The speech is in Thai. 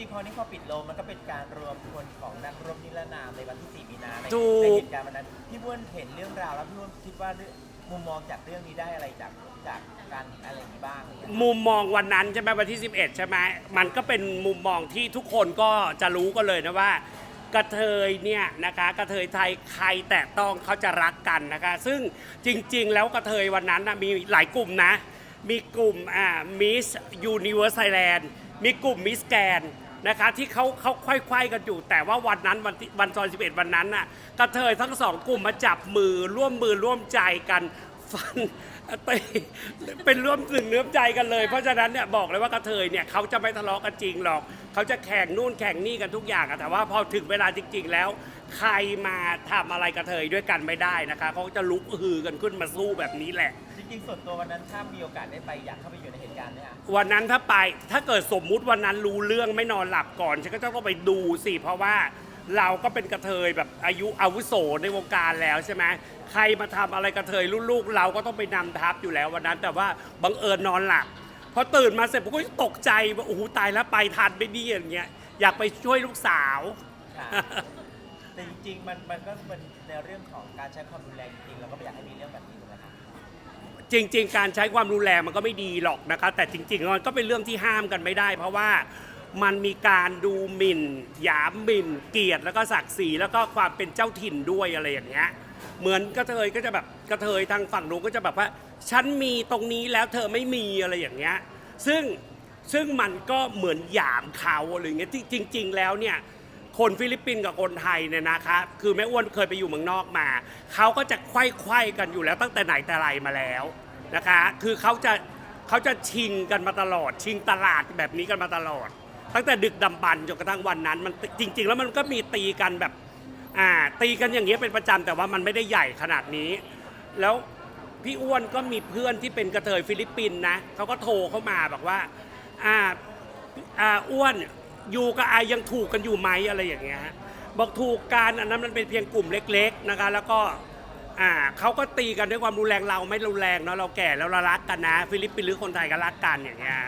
ริงๆพอนี้พอปิดโลงมันก็เป็นการรวมคนของนักรบนิรนามในวันที่4มีนาในถูก ในเหตุการณ์วันนั้นพี่บ้วนเห็นเรื่องราวแล้วพี่บ้วนคิดว่าเรื่องมุมมองจากเรื่องนี้ได้อะไรจากจากการอะไรอย่างนี้บ้างอะไรอย่างเงี้ยมุมมองวันนั้นใช่ไหมวันที่ 11 ใช่ไหมมันก็เป็นมุมมองที่ทุกคนก็จะรู้กันเลยนะว่า กระเทยเนี่ยนะคะกระเทยไทยใครแตะต้องเขาจะรักกันนะคะ ซึ่งจริง ๆ แล้วกระเทยวันนั้นนะมีหลายกลุ่มนะ มีกลุ่มอ่ามิสยูนิเวอร์สไทยแลนด์มีกลุ่มมิสแกน นะคะที่เขาเขาไขว้ๆกันอยู่ แต่ว่าวันนั้นวันที่วันซอย11 วันนั้นน่ะกระเทยทั้งสองกลุ่มมาจับมือร่วมมือร่วมใจกันฟันตีเป็นร่วมถึงเนื้อใจกันเลย เพราะฉะนั้นเนี่ยบอกเลยว่ากระเทยเนี่ยเขาจะไม่ทะเลาะกันจริงหรอก เขาจะแข่งนู่นแข่งนี่กันทุกอย่างอะแต่ว่าพอถึงเวลาจริง ๆ แล้ว ใครมาทำอะไรกระเทยด้วยกันไม่ได้นะคะเขาจะลุกฮือกันขึ้นมาสู้แบบนี้แหละ จริงๆส่วนตัววันนั้นถ้ามีโอกาสได้ไปอยากเข้าไปอยู่ในเหตุการณ์ไหมอะวันนั้นถ้าไปถ้าเกิดสมมุติวันนั้นรู้เรื่องไม่นอนหลับก่อนฉันก็จะต้องไปดูสิเพราะว่าเราก็เป็นกระเทยแบบอายุอาวุโสในวงการแล้วใช่ไหมใครมาทำอะไรกระเทยรุ่นลูกเราก็ต้องไปนำทัพอยู่แล้ววันนั้น แต่ว่าบังเอิญนอนหลับพอตื่นมาเสร็จผมก็ตกใจว่าโอ้โหตายแล้วไปทันไม่ดีอย่างเงี้ยอยากไปช่วยลูกสาว ค่ะแต่จริงๆมันมันก็เป็นในเรื่องของการใช้ความรุนแรงจริงๆเราก็ไม่อยากให้มีเรื่องแบบนี้ถูกไหมคะ จริง ๆ การใช้ความรุนแรงมันก็ไม่ดีหรอกนะคะ แต่จริงๆมันก็เป็นเรื่องที่ห้ามกันไม่ได้ เพราะว่ามันมีการดูหมิ่นหยามหมิ่น เกียรติแล้วก็ศักดิ์ศรีแล้วก็ความเป็นเจ้าถิ่นด้วยอะไรอย่างเงี้ยเหมือนกระเทยก็จะแบบกระเทยทางฝั่งนู้นก็จะแบบว่า ฉันมีตรงนี้แล้วเธอไม่มีอะไรอย่างเงี้ยซึ่งซึ่งมันก็เหมือนหยามเขาอะไรอย่างเงี้ยที่จริง ๆ แล้วเนี่ย คนฟิลิปปินส์กับคนไทยเนี่ยนะคะ คือแม่อ้วนเคยไปอยู่เมืองนอกมา เขาก็จะไขว้ไขว้กันอยู่แล้วตั้งแต่ไหนแต่ไรมาแล้วนะคะ คือเขาจะเขาจะชิงกันมาตลอด ชิงตลาดแบบนี้กันมาตลอด ตั้งแต่ดึกดำบรรพ์จนกระทั่งวันนั้น มันจริง ๆ แล้วมันก็มีตีกันแบบอ่าตีกันอย่างเงี้ยเป็นประจำแต่ว่ามันไม่ได้ใหญ่ขนาดนี้ แล้วพี่อ้วนก็มีเพื่อนที่เป็นกระเทยฟิลิปปินส์นะเขาก็โทรเข้ามาบอกว่าอ่าอ่าอ้วน ยู่กับไอยังถูกกันอยู่ไหมอะไรอย่างเงี้ยฮะบอกถูกกันอันนั้นมันเป็นเพียงกลุ่มเล็ก ๆนะคะ แล้วก็อ่าเขาก็ตีกันด้วยความรุนแรงเราไม่รุนแรงเนาะเราแก่แล้วเรารักกันนะ ฟิลิปปินส์หรือคนไทยก็รักกันอย่างเงี้ย